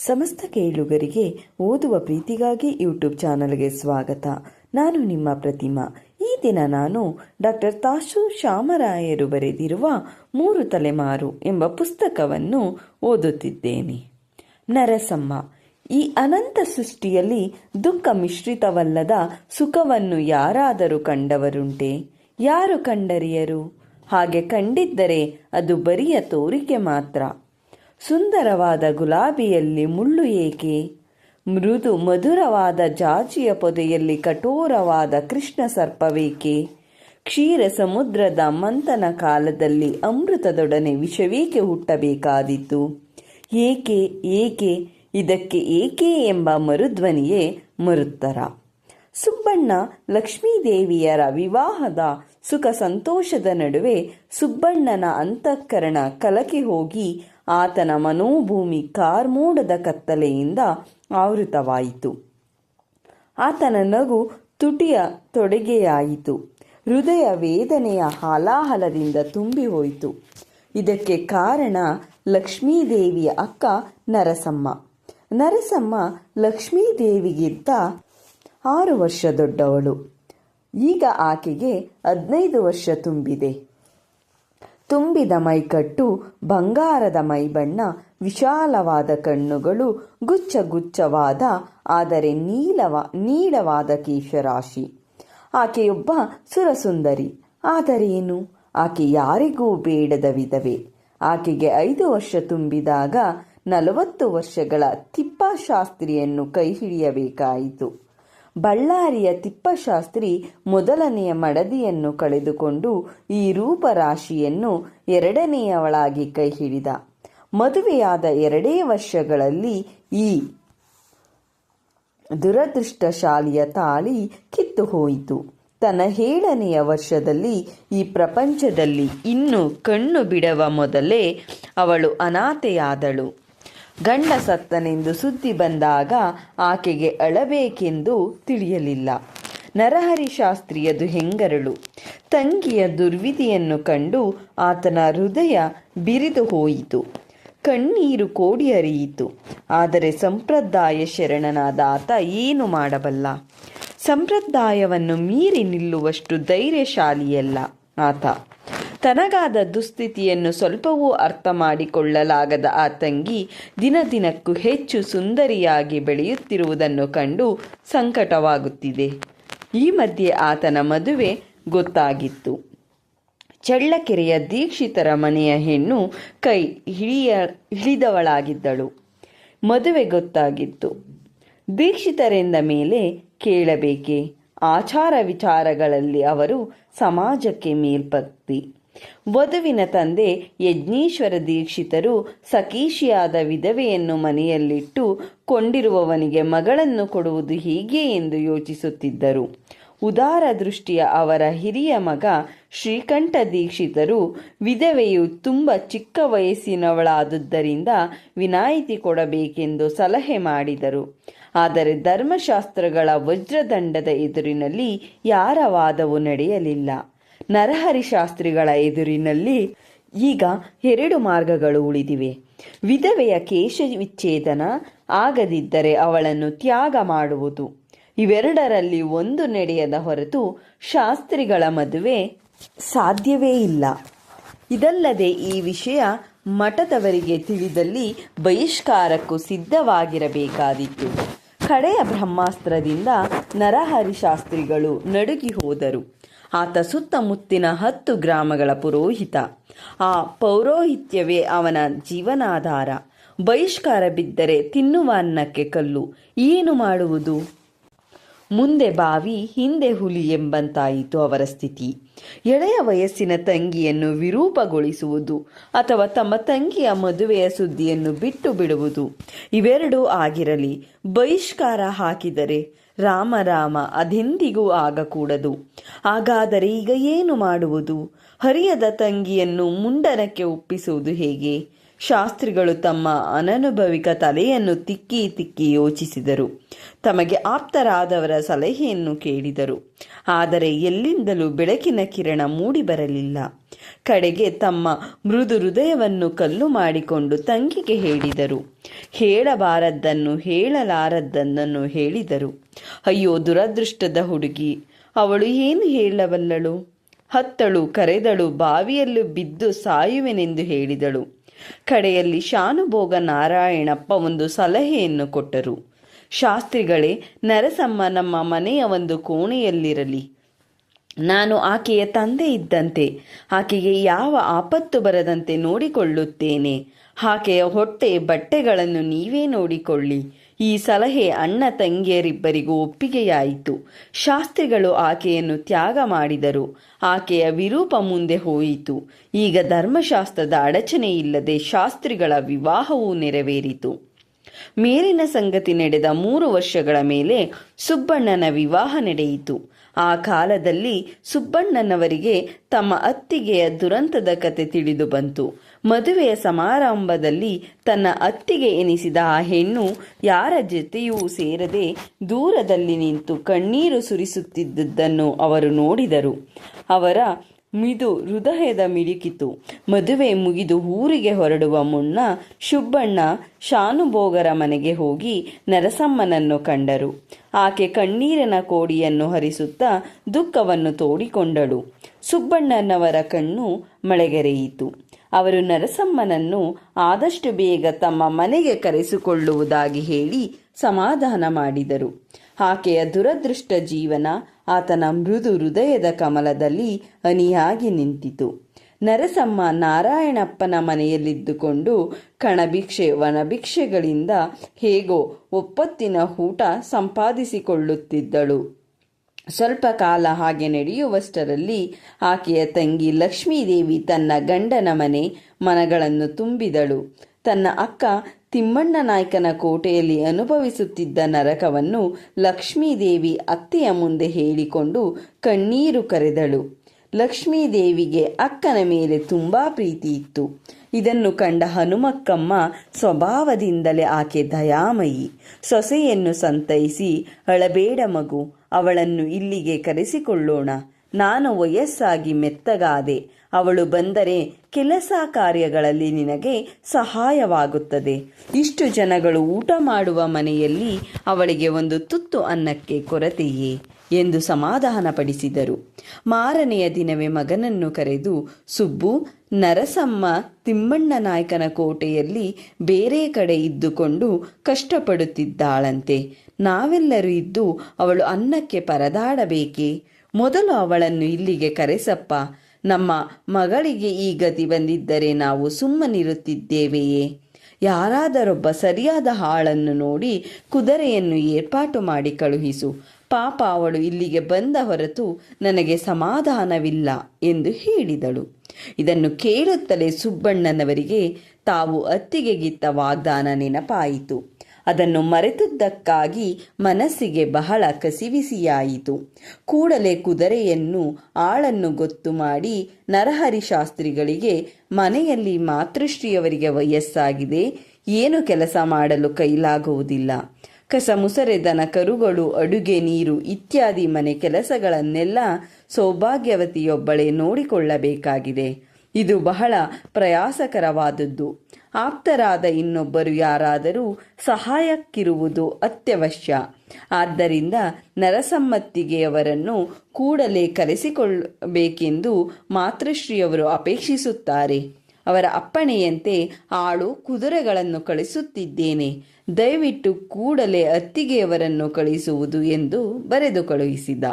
ಸಮಸ್ತ ಕೇಳುಗರಿಗೆ ಓದುವ ಪ್ರೀತಿಗಾಗಿ ಯೂಟ್ಯೂಬ್ ಚಾನಲ್ಗೆ ಸ್ವಾಗತ. ನಾನು ನಿಮ್ಮ ಪ್ರತಿಮಾ. ಈ ದಿನ ನಾನು ಡಾಕ್ಟರ್ ತಾಶು ಶ್ಯಾಮರಾಯರು ಬರೆದಿರುವ ಮೂರು ತಲೆಮಾರು ಎಂಬ ಪುಸ್ತಕವನ್ನು ಓದುತ್ತಿದ್ದೇನೆ. ನರಸಮ್ಮ, ಈ ಅನಂತ ಸೃಷ್ಟಿಯಲ್ಲಿ ದುಃಖ ಮಿಶ್ರಿತವಲ್ಲದ ಸುಖವನ್ನು ಯಾರಾದರೂ ಕಂಡವರುಂಟೆ? ಯಾರು ಕಂಡರಿಯರು? ಹಾಗೆ ಕಂಡಿದ್ದರೆ ಅದು ಬರಿಯ ತೋರಿಕೆ ಮಾತ್ರ. ಸುಂದರವಾದ ಗುಲಾಬಿಯಲ್ಲಿ ಮುಳ್ಳು ಏಕೆ? ಮೃದು ಮಧುರವಾದ ಜಾಜಿಯ ಪೊದೆಯಲ್ಲಿ ಕಠೋರವಾದ ಕೃಷ್ಣ ಸರ್ಪವೇಕೆ? ಕ್ಷೀರ ಸಮುದ್ರದ ಮಂಥನ ಕಾಲದಲ್ಲಿ ಅಮೃತದೊಡನೆ ವಿಷವೇಕೆ ಹುಟ್ಟಬೇಕಾದೀತು? ಏಕೆ ಏಕೆ, ಇದಕ್ಕೆ ಏಕೆ ಎಂಬ ಮರುಧ್ವನಿಯೇ ಮರುತ್ತರ? ಸುಬ್ಬಣ್ಣ ಲಕ್ಷ್ಮೀದೇವಿಯರ ವಿವಾಹದ ಸುಖ ಸಂತೋಷದ ನಡುವೆ ಸುಬ್ಬಣ್ಣನ ಅಂತಃಕರಣ ಕಲಕಿ ಹೋಗಿ ಆತನ ಮನೋಭೂಮಿ ಕಾರ್ಮೋಡದ ಕತ್ತಲೆಯಿಂದ ಆವೃತವಾಯಿತು. ಆತನ ನಗು ತುಟಿಯ ತೊಡೆಗೆಯಾಯಿತು. ಹೃದಯ ವೇದನೆಯ ಹಾಲಾಹಲದಿಂದ ತುಂಬಿ ಹೋಯಿತು ಇದಕ್ಕೆ ಕಾರಣ ಲಕ್ಷ್ಮೀದೇವಿಯ ಅಕ್ಕ ನರಸಮ್ಮ. ನರಸಮ್ಮ ಲಕ್ಷ್ಮೀದೇವಿಗಿಂತ ಆರು ವರ್ಷ ದೊಡ್ಡವಳು. ಈಗ ಆಕೆಗೆ ಹದಿನೈದು ವರ್ಷ ತುಂಬಿದೆ. ತುಂಬಿದ ಮೈಕಟ್ಟು, ಬಂಗಾರದ ಮೈಬಣ್ಣ, ವಿಶಾಲವಾದ ಕಣ್ಣುಗಳು ಗುಚ್ಚ ಗುಚ್ಚವಾದ ಆದರೆ ನೀಲವ ನೀಳವಾದ ಕೇಶರಾಶಿ. ಆಕೆಯೊಬ್ಬ ಸುರಸುಂದರಿ. ಆದರೇನು ಆಕೆ ಯಾರಿಗೂ ಬೇಡದ ವಿಧವೆ. ಆಕೆಗೆ ಐದು ವರ್ಷ ತುಂಬಿದಾಗ ನಲವತ್ತು ವರ್ಷಗಳ ತಿಪ್ಪಶಾಸ್ತ್ರಿಯನ್ನು ಕೈ ಹಿಡಿಯಬೇಕಾಯಿತು ಬಳ್ಳಾರಿಯ ತಿಪ್ಪಶಾಸ್ತ್ರಿ ಮೊದಲನೆಯ ಮಡದಿಯನ್ನು ಕಳೆದುಕೊಂಡು ಈ ರೂಪರಾಶಿಯನ್ನು ಎರಡನೆಯವಳಾಗಿ ಕೈ ಹಿಡಿದ. ಮದುವೆಯಾದ ಎರಡೇ ವರ್ಷಗಳಲ್ಲಿ ಈ ದುರದೃಷ್ಟಶಾಲಿಯ ತಾಳಿ ಕಿತ್ತು ಹೋಯಿತು. ತನ್ನ ಏಳನೆಯ ವರ್ಷದಲ್ಲಿ ಈ ಪ್ರಪಂಚದಲ್ಲಿ ಇನ್ನು ಕಣ್ಣು ಬಿಡವ ಮೊದಲೇ ಅವಳು ಅನಾಥೆಯಾದಳು. ಗಂಡ ಸತ್ತನೆಂದು ಸುದ್ದಿ ಬಂದಾಗ ಆಕೆಗೆ ಅಳಬೇಕೆಂದು ತಿಳಿಯಲಿಲ್ಲ. ನರಹರಿ ಶಾಸ್ತ್ರಿಯದು ಹೆಂಗರಳು? ತಂಗಿಯ ದುರ್ವಿಧಿಯನ್ನು ಕಂಡು ಆತನ ಹೃದಯ ಬಿರಿದು ಹೋಯಿತು. ಕಣ್ಣೀರು ಕೋಡಿ ಹರಿಯಿತು. ಆದರೆ ಸಂಪ್ರದಾಯ ಶರಣನಾದ ಆತ ಏನು ಮಾಡಬಲ್ಲ? ಸಂಪ್ರದಾಯವನ್ನು ಮೀರಿ ನಿಲ್ಲುವಷ್ಟು ಧೈರ್ಯಶಾಲಿಯಲ್ಲ ಆತ. ತನಗಾದ ದುಸ್ಥಿತಿಯನ್ನು ಸ್ವಲ್ಪವೂ ಅರ್ಥ ಮಾಡಿಕೊಳ್ಳಲಾಗದ ಆ ತಂಗಿ ದಿನ ದಿನಕ್ಕೂ ಹೆಚ್ಚು ಸುಂದರಿಯಾಗಿ ಬೆಳೆಯುತ್ತಿರುವುದನ್ನು ಕಂಡು ಸಂಕಟವಾಗುತ್ತಿದೆ. ಈ ಮಧ್ಯೆ ಆತನ ಮದುವೆ ಗೊತ್ತಾಗಿತ್ತು. ಚಳ್ಳಕೆರೆಯ ದೀಕ್ಷಿತರ ಮನೆಯ ಹೆಣ್ಣು ಕೈ ಹಿಡಿಯ ಹಿಡಿದವಳಾಗಿದ್ದಳು ಮದುವೆ ಗೊತ್ತಾಗಿತ್ತು. ದೀಕ್ಷಿತರೆಂದ ಮೇಲೆ ಕೇಳಬೇಕೆ? ಆಚಾರ ವಿಚಾರಗಳಲ್ಲಿ ಅವರು ಸಮಾಜಕ್ಕೆ ಮೇಲ್ಪತ್ತಿ. ವಧುವಿನ ತಂದೆ ಯಜ್ಞೇಶ್ವರ ದೀಕ್ಷಿತರು ಸಕೀಶಿಯಾದ ವಿಧವೆಯನ್ನು ಮನೆಯಲ್ಲಿಟ್ಟು ಕೊಂಡಿರುವವನಿಗೆ ಮಗಳನ್ನು ಕೊಡುವುದು ಹೀಗೆ ಎಂದು ಯೋಚಿಸುತ್ತಿದ್ದರು. ಉದಾರ ದೃಷ್ಟಿಯ ಅವರ ಹಿರಿಯ ಮಗ ಶ್ರೀಕಂಠ ದೀಕ್ಷಿತರು ವಿಧವೆಯು ತುಂಬ ಚಿಕ್ಕ ವಯಸ್ಸಿನವಳಾದುದರಿಂದ ವಿನಾಯಿತಿ ಕೊಡಬೇಕೆಂದು ಸಲಹೆ ಮಾಡಿದರು. ಆದರೆ ಧರ್ಮಶಾಸ್ತ್ರಗಳ ವಜ್ರದಂಡದ ಎದುರಿನಲ್ಲಿ ಯಾರ ವಾದವು ನಡೆಯಲಿಲ್ಲ. ನರಹರಿ ಶಾಸ್ತ್ರಿಗಳ ಎದುರಿನಲ್ಲಿ ಈಗ ಎರಡು ಮಾರ್ಗಗಳು ಉಳಿದಿವೆ. ವಿಧವೆಯ ಕೇಶ ವಿಚ್ಛೇದನ ಆಗದಿದ್ದರೆ ಅವಳನ್ನು ತ್ಯಾಗ ಮಾಡುವುದು. ಇವೆರಡರಲ್ಲಿ ಒಂದು ನಡೆಯದ ಹೊರತು ಶಾಸ್ತ್ರಿಗಳ ಮದುವೆ ಸಾಧ್ಯವೇ ಇಲ್ಲ. ಇದಲ್ಲದೆ ಈ ವಿಷಯ ಮಠದವರಿಗೆ ತಿಳಿದಲ್ಲಿ ಬಹಿಷ್ಕಾರಕ್ಕೂ ಸಿದ್ಧವಾಗಿರಬೇಕಾದಿತ್ತು. ಕಡೆಯ ಬ್ರಹ್ಮಾಸ್ತ್ರದಿಂದ ನರಹರಿ ಶಾಸ್ತ್ರಿಗಳು ನಡುಗಿ ಹೋದರು. ಆತ ಸುತ್ತಮುತ್ತಿನ ಹತ್ತು ಗ್ರಾಮಗಳ ಪುರೋಹಿತ. ಆ ಪೌರೋಹಿತ್ಯವೇ ಅವನ ಜೀವನಾಧಾರ. ಬಹಿಷ್ಕಾರ ಬಿದ್ದರೆ ತಿನ್ನುವ ಅನ್ನಕ್ಕೆ ಕಲ್ಲು. ಏನು ಮಾಡುವುದು? ಮುಂದೆ ಬಾವಿ, ಹಿಂದೆ ಹುಲಿ ಎಂಬಂತಾಯಿತು ಅವರ ಸ್ಥಿತಿ. ಎಳೆಯ ವಯಸ್ಸಿನ ತಂಗಿಯನ್ನು ವಿರೂಪಗೊಳಿಸುವುದು ಅಥವಾ ತಮ್ಮ ತಂಗಿಯ ಮದುವೆಯ ಸುದ್ದಿಯನ್ನು ಬಿಟ್ಟು ಬಿಡುವುದು. ಇವೆರಡೂ ಆಗಿರಲಿ. ಬಹಿಷ್ಕಾರ ಹಾಕಿದರೆ ರಾಮ ರಾಮ ಅದೆಂದಿಗೂ ಆಗಕೂಡದು. ಹಾಗಾದರೆ ಈಗ ಏನು ಮಾಡುವುದು? ಹರಿಯದ ತಂಗಿಯನ್ನು ಮುಂಡನಕ್ಕೆ ಒಪ್ಪಿಸುವುದು ಹೇಗೆ? ಶಾಸ್ತ್ರಿಗಳು ತಮ್ಮ ಅನನುಭವಿಕ ತಲೆಯನ್ನು ತಿಕ್ಕಿ ತಿಕ್ಕಿ ಯೋಚಿಸಿದರು. ತಮಗೆ ಆಪ್ತರಾದವರ ಸಲಹೆಯನ್ನು ಕೇಳಿದರು. ಆದರೆ ಎಲ್ಲಿಂದಲೂ ಬೆಳಕಿನ ಕಿರಣ ಮೂಡಿ ಬರಲಿಲ್ಲ. ಕಡೆಗೆ ತಮ್ಮ ಮೃದು ಹೃದಯವನ್ನು ಕಲ್ಲು ಮಾಡಿಕೊಂಡು ತಂಗಿಗೆ ಹೇಳಿದರು. ಹೇಳಬಾರದ್ದನ್ನು ಹೇಳಲಾರದ್ದನ್ನು ಹೇಳಿದರು. ಅಯ್ಯೋ, ದುರದೃಷ್ಟದ ಹುಡುಗಿ, ಅವಳು ಏನು ಹೇಳಬಲ್ಲಳು? ಹತ್ತಳು, ಕರೆದಳು, ಬಾವಿಯಲ್ಲೂ ಬಿದ್ದು ಸಾಯುವೆನೆಂದು ಹೇಳಿದಳು. ಕಡೆಯಲ್ಲಿ ಶಾನುಭೋಗ ನಾರಾಯಣಪ್ಪ ಒಂದು ಸಲಹೆಯನ್ನು ಕೊಟ್ಟರು. ಶಾಸ್ತ್ರಿಗಳೇ, ನರಸಮ್ಮ ನಮ್ಮ ಮನೆಯ ಒಂದು ಕೋಣೆಯಲ್ಲಿರಲಿ. ನಾನು ಆಕೆಯ ತಂದೆ ಇದ್ದಂತೆ, ಆಕೆಗೆ ಯಾವ ಆಪತ್ತು ಬರದಂತೆ ನೋಡಿಕೊಳ್ಳುತ್ತೇನೆ. ಆಕೆಯ ಹೊಟ್ಟೆ ಬಟ್ಟೆಗಳನ್ನು ನೀವೇ ನೋಡಿಕೊಳ್ಳಿ. ಈ ಸಲಹೆ ಅಣ್ಣ ತಂಗಿಯರಿಬ್ಬರಿಗೂ ಒಪ್ಪಿಗೆಯಾಯಿತು. ಶಾಸ್ತ್ರಿಗಳು ಆಕೆಯನ್ನು ತ್ಯಾಗ ಮಾಡಿದರು. ಆಕೆಯ ವಿರೂಪ ಮುಂದೆ ಹೋಯಿತು. ಈಗ ಧರ್ಮಶಾಸ್ತ್ರದ ಅಡಚಣೆ ಇಲ್ಲದೆ ಶಾಸ್ತ್ರಿಗಳ ವಿವಾಹವೂ ನೆರವೇರಿತು. ಮೇಲಿನ ಸಂಗತಿ ನಡೆದ ಮೂರು ವರ್ಷಗಳ ಮೇಲೆ ಸುಬ್ಬಣ್ಣನ ವಿವಾಹ ನಡೆಯಿತು. ಆ ಕಾಲದಲ್ಲಿ ಸುಬ್ಬಣ್ಣನವರಿಗೆ ತಮ್ಮ ಅತ್ತಿಗೆಯ ದುರಂತದ ಕತೆ ತಿಳಿದು ಬಂತು. ಮದುವೆಯ ಸಮಾರಂಭದಲ್ಲಿ ತನ್ನ ಅತ್ತಿಗೆ ಎನಿಸಿದ ಆ ಹೆಣ್ಣು ಯಾರ ಜೊತೆಯೂ ಸೇರದೆ ದೂರದಲ್ಲಿ ನಿಂತು ಕಣ್ಣೀರು ಸುರಿಸುತ್ತಿದ್ದುದನ್ನು ಅವರು ನೋಡಿದರು. ಅವರ ಮಿದು ಹೃದಯದ ಮಿಡುಕಿತು. ಮದುವೆ ಮುಗಿದು ಊರಿಗೆ ಹೊರಡುವ ಮುನ್ನ ಶುಬ್ಬಣ್ಣ ಶಾನುಭೋಗರ ಮನೆಗೆ ಹೋಗಿ ನರಸಮ್ಮನನ್ನು ಕಂಡರು. ಆಕೆ ಕಣ್ಣೀರಿನ ಕೋಡಿಯನ್ನು ಹರಿಸುತ್ತಾ ದುಃಖವನ್ನು ತೋಡಿಕೊಂಡಳು. ಸುಬ್ಬಣ್ಣನವರ ಕಣ್ಣು ಮಳೆಗೆರೆಯಿತು. ಅವರು ನರಸಮ್ಮನನ್ನು ಆದಷ್ಟು ಬೇಗ ತಮ್ಮ ಮನೆಗೆ ಕರೆಸಿಕೊಳ್ಳುವುದಾಗಿ ಹೇಳಿ ಸಮಾಧಾನ ಮಾಡಿದರು. ಆಕೆಯ ದುರದೃಷ್ಟ ಜೀವನ ಆತನ ಮೃದು ಹೃದಯದ ಕಮಲದಲ್ಲಿ ಅನಿಯಾಗಿ ನಿಂತಿತು. ನರಸಮ್ಮ ನಾರಾಯಣಪ್ಪನ ಮನೆಯಲ್ಲಿದ್ದುಕೊಂಡು ಕಣಭಿಕ್ಷೆ, ವನಭಿಕ್ಷೆಗಳಿಂದ ಹೇಗೋ ಒಪ್ಪತ್ತಿನ ಊಟ ಸಂಪಾದಿಸಿಕೊಳ್ಳುತ್ತಿದ್ದಳು. ಸ್ವಲ್ಪ ಕಾಲ ಹಾಗೆ ನಡೆಯುವಷ್ಟರಲ್ಲಿ ಆಕೆಯ ತಂಗಿ ಲಕ್ಷ್ಮೀದೇವಿ ತನ್ನ ಗಂಡನ ಮನೆ ಮನಗಳನ್ನು ತುಂಬಿದಳು. ತನ್ನ ಅಕ್ಕ ತಿಮ್ಮಣ್ಣ ನಾಯ್ಕನ ಕೋಟೆಯಲ್ಲಿ ಅನುಭವಿಸುತ್ತಿದ್ದ ನರಕವನ್ನು ಲಕ್ಷ್ಮೀದೇವಿ ಅತ್ತೆಯ ಮುಂದೆ ಹೇಳಿಕೊಂಡು ಕಣ್ಣೀರು ಕರೆದಳು. ಲಕ್ಷ್ಮೀದೇವಿಗೆ ಅಕ್ಕನ ಮೇಲೆ ತುಂಬಾ ಪ್ರೀತಿ ಇತ್ತು. ಇದನ್ನು ಕಂಡ ಹನುಮಕ್ಕಮ್ಮ ಸ್ವಭಾವದಿಂದಲೇ ಆಕೆ ದಯಾಮಯಿ. ಸೊಸೆಯನ್ನು ಸಂತೈಸಿ, ಅಳಬೇಡ ಮಗು, ಅವಳನ್ನು ಇಲ್ಲಿಗೆ ಕರೆಸಿಕೊಳ್ಳೋಣ. ನಾನು ವಯಸ್ಸಾಗಿ ಮೆತ್ತಗಾದೆ. ಅವಳು ಬಂದರೆ ಕೆಲಸ ಕಾರ್ಯಗಳಲ್ಲಿ ನಿನಗೆ ಸಹಾಯವಾಗುತ್ತದೆ. ಇಷ್ಟು ಜನಗಳು ಊಟ ಮಾಡುವ ಮನೆಯಲ್ಲಿ ಅವಳಿಗೆ ಒಂದು ತುತ್ತು ಅನ್ನಕ್ಕೆ ಕೊರತೆಯೇ. ಎಂದು ಸಮಾಧಾನಪಡಿಸಿದರು. ಮಾರನೆಯ ದಿನವೇ ಮಗನನ್ನು ಕರೆದು, ಸುಬ್ಬು, ನರಸಮ್ಮ ತಿಮ್ಮಣ್ಣ ನಾಯಕನ ಕೋಟೆಯಲ್ಲಿ ಬೇರೆ ಕಡೆ ಇದ್ದುಕೊಂಡು ಕಷ್ಟಪಡುತ್ತಿದ್ದಾಳಂತೆ. ನಾವೆಲ್ಲರೂ ಇದ್ದು ಅವಳು ಅನ್ನಕ್ಕೆ ಪರದಾಡಬೇಕೆ? ಮೊದಲು ಅವಳನ್ನು ಇಲ್ಲಿಗೆ ಕರೆಸಪ್ಪ. ನಮ್ಮ ಮಗಳಿಗೆ ಈ ಗತಿ ಬಂದಿದ್ದರೆ ನಾವು ಸುಮ್ಮನಿರುತ್ತಿದ್ದೇವೆಯೇ? ಯಾರಾದರೊಬ್ಬ ಸರಿಯಾದ ಹಾಳನ್ನು ನೋಡಿ ಕುದುರೆಯನ್ನು ಏರ್ಪಾಟು ಮಾಡಿ ಕಳುಹಿಸು. ಪಾಪ ಅವಳು ಇಲ್ಲಿಗೆ ಬಂದ ಹೊರತು ನನಗೆ ಸಮಾಧಾನವಿಲ್ಲ ಎಂದು ಹೇಳಿದಳು. ಇದನ್ನು ಕೇಳುತ್ತಲೇ ಸುಬ್ಬಣ್ಣನವರಿಗೆ ತಾವು ಅತ್ತಿಗೆಗಿತ್ತ ವಾಗ್ದಾನ ನೆನಪಾಯಿತು. ಅದನ್ನು ಮರೆತದ್ದಕ್ಕಾಗಿ ಮನಸ್ಸಿಗೆ ಬಹಳ ಕಸಿವಿಸಿಯಾಯಿತು. ಕೂಡಲೇ ಕುದುರೆಯನ್ನು ಆಳನ್ನು ಗೊತ್ತು ಮಾಡಿ ನರಹರಿ ಶಾಸ್ತ್ರಿಗಳಿಗೆ ಮನೆಯಲ್ಲಿ ಮಾತೃಶ್ರೀಯವರಿಗೆ ವಯಸ್ಸಾಗಿದೆ, ಏನು ಕೆಲಸ ಮಾಡಲು ಕೈಲಾಗುವುದಿಲ್ಲ. ಕಸ ಮುಸರೆ ದನ ಕರುಗಳು ಅಡುಗೆ ನೀರು ಇತ್ಯಾದಿ ಮನೆ ಕೆಲಸಗಳನ್ನೆಲ್ಲ ಸೌಭಾಗ್ಯವತಿಯೊಬ್ಬಳೇ ನೋಡಿಕೊಳ್ಳಬೇಕಾಗಿದೆ. ಇದು ಬಹಳ ಪ್ರಯಾಸಕರವಾದದ್ದು. ಆಪ್ತರಾದ ಇನ್ನೊಬ್ಬರು ಯಾರಾದರೂ ಸಹಾಯಕ್ಕಿರುವುದು ಅತ್ಯವಶ್ಯ. ಆದ್ದರಿಂದ ನರಸಮ್ಮತ್ತಿಗೆಯವರನ್ನು ಕೂಡಲೇ ಕರೆಸಿಕೊಳ್ಳಬೇಕೆಂದು ಮಾತೃಶ್ರೀಯವರು ಅಪೇಕ್ಷಿಸುತ್ತಾರೆ. ಅವರ ಅಪ್ಪಣೆಯಂತೆ ಆಳು ಕುದುರೆಗಳನ್ನು ಕಳಿಸುತ್ತಿದ್ದೇನೆ. ದಯವಿಟ್ಟು ಕೂಡಲೇ ಅತ್ತಿಗೆಯವರನ್ನು ಕಳಿಸುವುದು ಎಂದು ಬರೆದು ಕಳುಹಿಸಿದ.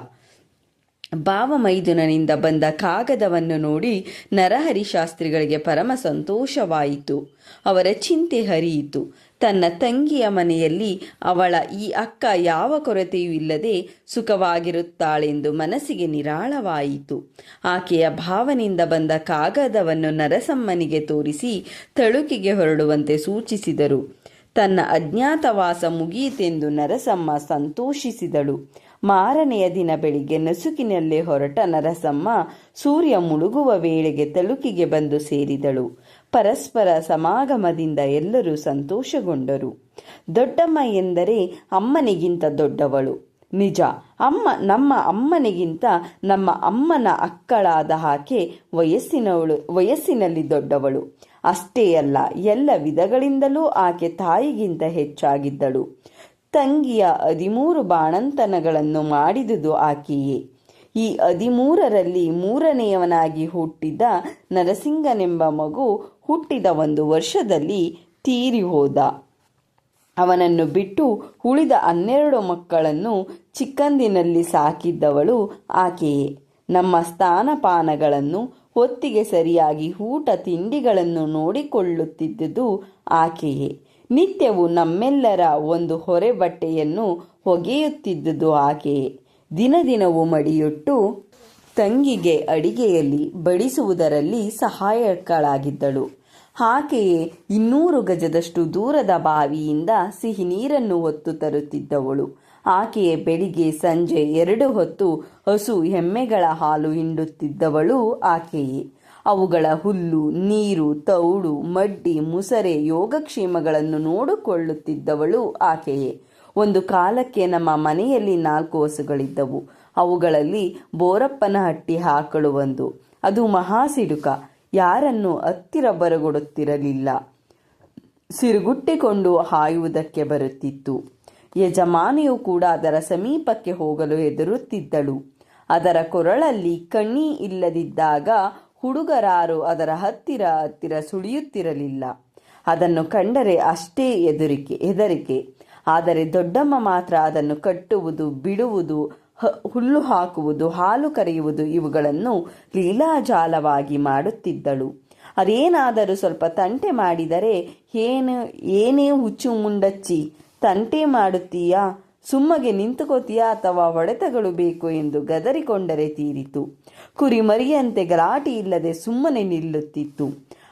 ಭಾವಮೈದುನನಿಂದ ಬಂದ ಕಾಗದವನ್ನು ನೋಡಿ ನರಹರಿ ಶಾಸ್ತ್ರಿಗಳಿಗೆ ಪರಮ ಸಂತೋಷವಾಯಿತು. ಅವರ ಚಿಂತೆ ಹರಿಯಿತು. ತನ್ನ ತಂಗಿಯ ಮನೆಯಲ್ಲಿ ಅವಳ ಈ ಅಕ್ಕ ಯಾವ ಕೊರತೆಯೂ ಇಲ್ಲದೆ ಸುಖವಾಗಿರುತ್ತಾಳೆಂದು ಮನಸ್ಸಿಗೆ ನಿರಾಳವಾಯಿತು. ಆಕೆಯ ಭಾವನಿಂದ ಬಂದ ಕಾಗದವನ್ನು ನರಸಮ್ಮನಿಗೆ ತೋರಿಸಿ ತಳುಕಿಗೆ ಹೊರಡುವಂತೆ ಸೂಚಿಸಿದರು. ತನ್ನ ಅಜ್ಞಾತವಾಸ ಮುಗಿಯಿತೆಂದು ನರಸಮ್ಮ ಸಂತೋಷಿಸಿದಳು. ಮಾರನೆಯ ದಿನ ಬೆಳಿಗ್ಗೆ ನಸುಕಿನಲ್ಲೇ ಹೊರಟ ನರಸಮ್ಮ ಸೂರ್ಯ ಮುಳುಗುವ ವೇಳೆಗೆ ತಳುಕಿಗೆ ಬಂದು ಸೇರಿದಳು. ಪರಸ್ಪರ ಸಮಾಗಮದಿಂದ ಎಲ್ಲರೂ ಸಂತೋಷಗೊಂಡರು. ದೊಡ್ಡಮ್ಮ ಎಂದರೆ ಅಮ್ಮನಿಗಿಂತ ದೊಡ್ಡವಳು. ನಿಜ, ಅಮ್ಮ, ನಮ್ಮ ಅಮ್ಮನಿಗಿಂತ ನಮ್ಮ ಅಮ್ಮನ ಅಕ್ಕಳಾದ ಆಕೆ ವಯಸ್ಸಿನವಳು, ವಯಸ್ಸಿನಲ್ಲಿ ದೊಡ್ಡವಳು. ಅಷ್ಟೇ ಅಲ್ಲ, ಎಲ್ಲ ವಿಧಗಳಿಂದಲೂ ಆಕೆ ತಾಯಿಗಿಂತ ಹೆಚ್ಚಾಗಿದ್ದಳು. ತಂಗಿಯ ಹದಿಮೂರು ಬಾಣಂತನಗಳನ್ನು ಮಾಡಿದುದು ಆಕೆಯೇ. ಈ ಹದಿಮೂರರಲ್ಲಿ ಮೂರನೆಯವನಾಗಿ ಹುಟ್ಟಿದ ನರಸಿಂಗನೆಂಬ ಮಗು ಹುಟ್ಟಿದ ಒಂದು ವರ್ಷದಲ್ಲಿ ತೀರಿ ಹೋದ. ಅವನನ್ನು ಬಿಟ್ಟು ಉಳಿದ ಹನ್ನೆರಡು ಮಕ್ಕಳನ್ನು ಚಿಕ್ಕಂದಿನಲ್ಲಿ ಸಾಕಿದ್ದವಳು ಆಕೆಯೇ. ನಮ್ಮ ಸ್ಥಾನಪಾನಗಳನ್ನು ಹೊತ್ತಿಗೆ ಸರಿಯಾಗಿ ಊಟ ತಿಂಡಿಗಳನ್ನು ನೋಡಿಕೊಳ್ಳುತ್ತಿದ್ದುದು ಆಕೆಯೇ. ನಿತ್ಯವೂ ನಮ್ಮೆಲ್ಲರ ಒಂದು ಹೊರೆ ಬಟ್ಟೆಯನ್ನು ಹೊಗೆಯುತ್ತಿದ್ದುದು ಆಕೆಯೇ. ದಿನ ದಿನವೂ ಮಡಿಯೊಟ್ಟು ತಂಗಿಗೆ ಅಡಿಗೆಯಲ್ಲಿ ಬಡಿಸುವುದರಲ್ಲಿ ಸಹಾಯಕಳಾಗಿದ್ದಳು. ಆಕೆಯೇ ಇನ್ನೂರು ಗಜದಷ್ಟು ದೂರದ ಬಾವಿಯಿಂದ ಸಿಹಿ ನೀರನ್ನು ಹೊತ್ತು ತರುತ್ತಿದ್ದವಳು. ಆಕೆಯೇ ಬೆಳಿಗ್ಗೆ ಸಂಜೆ ಎರಡು ಹೊತ್ತು ಹಸು ಎಮ್ಮೆಗಳ ಹಾಲು ಹಿಂಡುತ್ತಿದ್ದವಳು ಆಕೆಯೇ. ಅವುಗಳ ಹುಲ್ಲು, ನೀರು, ತೌಡು, ಮಡ್ಡಿ, ಮುಸರೆ, ಯೋಗಕ್ಷೇಮಗಳನ್ನು ನೋಡಿಕೊಳ್ಳುತ್ತಿದ್ದವಳು ಆಕೆಯೇ. ಒಂದು ಕಾಲಕ್ಕೆ ನಮ್ಮ ಮನೆಯಲ್ಲಿ ನಾಲ್ಕು ಹಸುಗಳಿದ್ದವು. ಅವುಗಳಲ್ಲಿ ಬೋರಪ್ಪನ ಹಟ್ಟಿ ಆಕಳು ಒಂದು. ಅದು ಮಹಾಸಿಡುಕ ಯಾರನ್ನು ಹತ್ತಿರ ಬರಗೊಡುತ್ತಿರಲಿಲ್ಲ. ಸಿರುಗುಟ್ಟಿಕೊಂಡು ಹಾಯುವುದಕ್ಕೆ ಬರುತ್ತಿತ್ತು. ಯಜಮಾನಿಯು ಕೂಡ ಅದರ ಸಮೀಪಕ್ಕೆ ಹೋಗಲು ಹೆದರುತ್ತಿದ್ದಳು. ಅದರ ಕೊರಳಲ್ಲಿ ಕಣ್ಣಿ ಇಲ್ಲದಿದ್ದಾಗ ಹುಡುಗರಾರು ಅದರ ಹತ್ತಿರ ಹತ್ತಿರ ಸುಳಿಯುತ್ತಿರಲಿಲ್ಲ. ಅದನ್ನು ಕಂಡರೆ ಅಷ್ಟೇ ಎದುರಿಕೆ ಹೆದರಿಕೆ. ಆದರೆ ದೊಡ್ಡಮ್ಮ ಮಾತ್ರ ಅದನ್ನು ಕಟ್ಟುವುದು, ಬಿಡುವುದು ಹುಲ್ಲು ಹಾಕುವುದು, ಹಾಲು ಕರೆಯುವುದು ಇವುಗಳನ್ನು ಲೀಲಾಜಾಲವಾಗಿ ಮಾಡುತ್ತಿದ್ದಳು. ಅದೇನಾದರೂ ಸ್ವಲ್ಪ ತಂಟೆ ಮಾಡಿದರೆ ಏನು ಏನೇ ಹುಚ್ಚು ಮುಂಡಚ್ಚಿ, ತಂಟೆ ಮಾಡುತ್ತೀಯಾ? ಸುಮ್ಮಗೆ ನಿಂತುಕೋತೀಯಾ ಅಥವಾ ಹೊಡೆತಗಳು ಬೇಕು ಎಂದು ಗದರಿಕೊಂಡರೆ ತೀರಿತು. ಕುರಿಮರಿಯಂತೆ ಗಲಾಟಿ ಇಲ್ಲದೆ ಸುಮ್ಮನೆ ನಿಲ್ಲುತ್ತಿತ್ತು.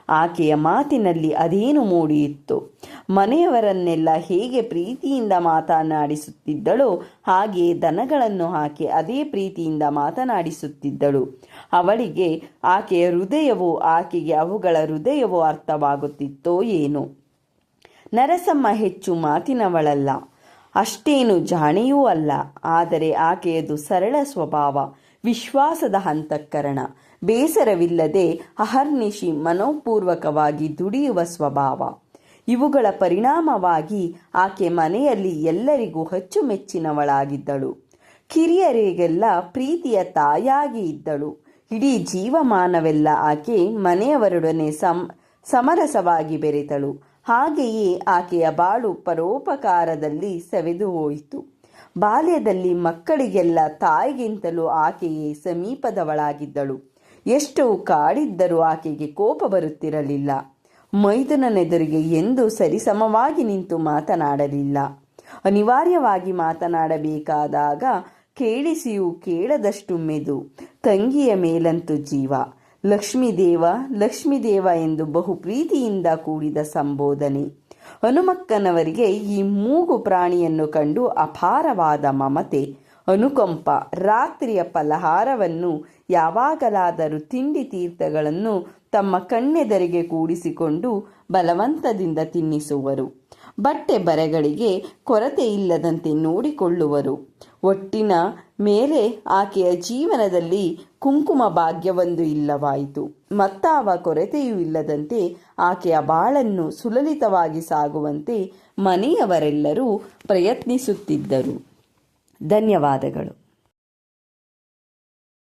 ಆಕೆಯ ಮಾತಿನಲ್ಲಿ ಅದೇನು ಮೂಡಿಯಿತ್ತು? ಮನೆಯವರನ್ನೆಲ್ಲ ಹೇಗೆ ಪ್ರೀತಿಯಿಂದ ಮಾತನಾಡಿಸುತ್ತಿದ್ದಳೋ? ಹಾಗೆ ದನಗಳನ್ನು ಹಾಕಿ ಅದೇ ಪ್ರೀತಿಯಿಂದ ಮಾತನಾಡಿಸುತ್ತಿದ್ದಳು. ಅವಳಿಗೆ ಆಕೆಯ ಹೃದಯವು ಆಕೆಗೆ ಅವುಗಳ ಹೃದಯವು ಅರ್ಥವಾಗುತ್ತಿತ್ತೋ ಏನು. ನರಸಮ್ಮ ಹೆಚ್ಚು ಮಾತಿನವಳಲ್ಲ. ಅಷ್ಟೇನು ಜಾಣೆಯೂ ಅಲ್ಲ. ಆದರೆ ಆಕೆಯದು ಸರಳ ಸ್ವಭಾವ, ವಿಶ್ವಾಸದ ಹಂತಕ್ಕರಣ ಬೇಸರವಿಲ್ಲದೆ ಅಹರ್ನಿಶಿ ಮನೋಪೂರ್ವಕವಾಗಿ ದುಡಿಯುವ ಸ್ವಭಾವ. ಇವುಗಳ ಪರಿಣಾಮವಾಗಿ ಆಕೆ ಮನೆಯಲ್ಲಿ ಎಲ್ಲರಿಗೂ ಅಚ್ಚುಮೆಚ್ಚಿನವಳಾಗಿದ್ದಳು ಕಿರಿಯರಿಗೆಲ್ಲ ಪ್ರೀತಿಯ ತಾಯಾಗಿ ಇದ್ದಳು. ಇಡೀ ಜೀವಮಾನವೆಲ್ಲ ಆಕೆ ಮನೆಯವರೊಡನೆ ಸಂ, ಸಮರಸವಾಗಿ ಬೆರೆತಳು. ಹಾಗೆಯೇ ಆಕೆಯ ಬಾಳು ಪರೋಪಕಾರದಲ್ಲಿ ಸವೆದು ಹೋಯಿತು. ಬಾಲ್ಯದಲ್ಲಿ ಮಕ್ಕಳಿಗೆಲ್ಲ ತಾಯಿಗಿಂತಲೂ ಆಕೆಯೇ ಸಮೀಪದವಳಾಗಿದ್ದಳು. ಎಷ್ಟು ಕಾಡಿದ್ದರೂ ಆಕೆಗೆ ಕೋಪ ಬರುತ್ತಿರಲಿಲ್ಲ. ಮೈದುನನೆದುರಿಗೆ ಎಂದೂ ಸರಿಸಮವಾಗಿ ನಿಂತು ಮಾತನಾಡಲಿಲ್ಲ. ಅನಿವಾರ್ಯವಾಗಿ ಮಾತನಾಡಬೇಕಾದಾಗ ಕೇಳಿಸಿಯೂ ಕೇಳದಷ್ಟು ಮೆದು. ತಂಗಿಯ ಮೇಲಂತೂ ಜೀವ. ಲಕ್ಷ್ಮೀದೇವ ಲಕ್ಷ್ಮೀದೇವ ಎಂದು ಬಹು ಪ್ರೀತಿಯಿಂದ ಕೂಡಿದ ಸಂಬೋಧನೆ. ಹನುಮಕ್ಕನವರಿಗೆ ಈ ಮೂಗು ಪ್ರಾಣಿಯನ್ನು ಕಂಡು ಅಪಾರವಾದ ಮಮತೆ. ಅನುಕಂಪ, ರಾತ್ರಿಯ ಫಲಹಾರವನ್ನು, ಯಾವಾಗಲಾದರೂ ತಿಂಡಿ ತೀರ್ಥಗಳನ್ನು ತಮ್ಮ ಕಣ್ಣೆದರಿಗೆ ಕೂಡಿಸಿಕೊಂಡು ಬಲವಂತದಿಂದ ತಿನ್ನಿಸುವರು. ಬಟ್ಟೆ ಬರೆಗಳಿಗೆ ಕೊರತೆ ಇಲ್ಲದಂತೆ ನೋಡಿಕೊಳ್ಳುವರು. ಒಟ್ಟಿನ ಮೇಲೆ ಆಕೆಯ ಜೀವನದಲ್ಲಿ ಕುಂಕುಮ ಭಾಗ್ಯವೊಂದು ಇಲ್ಲವಾಯಿತು. ಮತ್ತಾವ ಕೊರತೆಯೂ ಇಲ್ಲದಂತೆ ಆಕೆಯ ಬಾಳನ್ನು ಸುಲಲಿತವಾಗಿ ಸಾಗುವಂತೆ ಮನೆಯವರೆಲ್ಲರೂ ಪ್ರಯತ್ನಿಸುತ್ತಿದ್ದರು. ಧನ್ಯವಾದಗಳು.